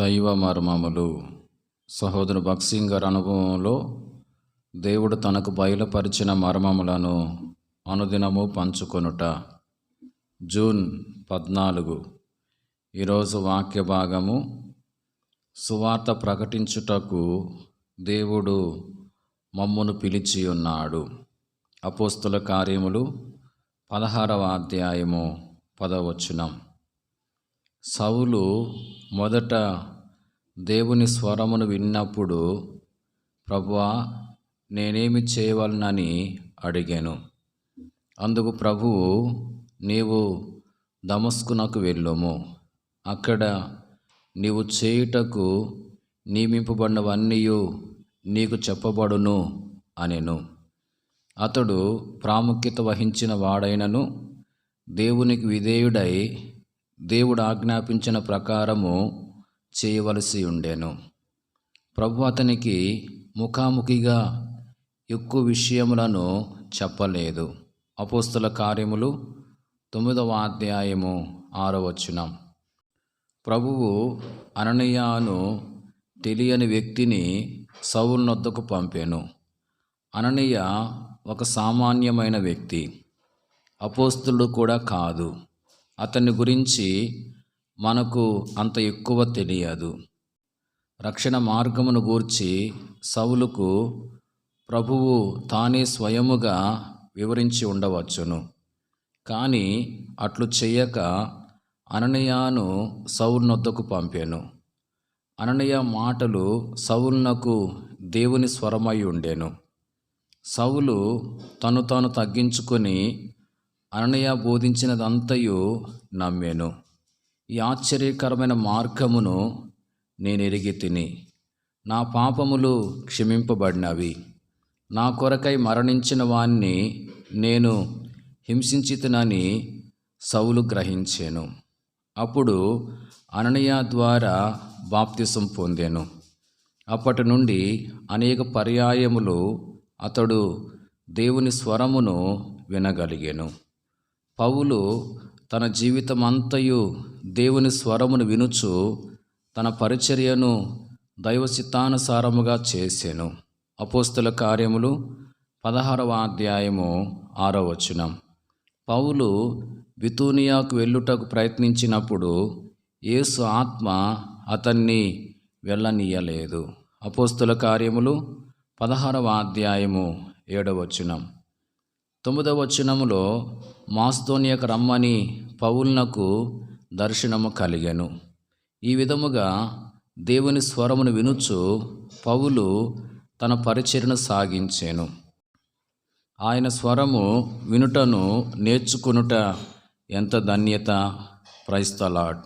దైవ మర్మములు సహోదరు భక్సింగ్ గారి అనుభవంలో దేవుడు తనకు బయలుపరిచిన మర్మములను అనుదినము పంచుకొనుట. జూన్ పద్నాలుగు. ఈరోజు వాక్య భాగము సువార్త ప్రకటించుటకు దేవుడు మమ్మును పిలిచి ఉన్నాడు. అపోస్తుల కార్యములు పదహారవ అధ్యాయము పదవచనం. సౌలు మొదట దేవుని స్వరమును విన్నప్పుడు ప్రభువా నేనేమి చేయవలనని అడిగాను. అందుకు ప్రభువు నీవు దమస్కునకు వెళ్ళుము. అక్కడ నీవు చేయుటకు నియమింపబడినవన్నీ నీకు చెప్పబడును అనెను. అతడు ప్రాముఖ్యత వహించిన వాడైనను దేవునికి విధేయుడై దేవుడు ఆజ్ఞాపించిన ప్రకారము చేయవలసి ఉండేను. ప్రభు అతనికి ముఖాముఖిగా ఎక్కువ విషయములను చెప్పలేదు. అపోస్తుల కార్యములు తొమ్మిదవ అధ్యాయము ఆరవచనం ప్రభువు అననీయాను తెలియని వ్యక్తిని సౌరునొద్దకు పంపాను. అననీయ ఒక సామాన్యమైన వ్యక్తి. అపోస్తుడు కూడా కాదు. అతన్ని గురించి మనకు అంత ఎక్కువ తెలియదు. రక్షణ మార్గమును గూర్చి సౌలుకు ప్రభువు తానే స్వయముగా వివరించి ఉండవచ్చును. కానీ అట్లు చేయక అననయాను సౌల్నొద్దకు పంపాను. అననయ మాటలు సౌల్నకు దేవుని స్వరమై ఉండెను. సౌలు తను తాను తగ్గించుకొని అననయ బోధించినదంతయు నమ్మాను. ఈ ఆశ్చర్యకరమైన మార్గమును నేను ఎరిగి తిని నా పాపములు క్షమింపబడినవి. నా కొరకై మరణించిన వాణ్ణి నేను హింసించితనని సౌలు గ్రహించాను. అప్పుడు అననయ ద్వారా బాప్తిసం పొందాను. అప్పటి నుండి అనేక పర్యాయములు అతడు దేవుని స్వరమును వినగలిగాను. పౌలు తన జీవితమంతయు దేవుని స్వరమును వినుచు తన పరిచర్యను దైవ చిత్తానుసారముగా చేసెను. అపోస్తుల కార్యములు పదహారవ అధ్యాయము ఆరో వచనం. పౌలు బితూనియాకు వెళ్ళుటకు ప్రయత్నించినప్పుడు యేసు ఆత్మ అతన్ని వెళ్ళనీయలేదు. అపోస్తుల కార్యములు పదహారవ అధ్యాయము ఏడవచనం తొమ్మిదవ వచనములో మాస్తోనియకు రమ్మని పౌల్నకు దర్శనము కలిగాను. ఈ విధముగా దేవుని స్వరమును వినుచు పౌలు తన పరిచర్ను సాగించాను. ఆయన స్వరము వినుటను నేర్చుకునుట ఎంత ధన్యత ప్రైస్తలాడ్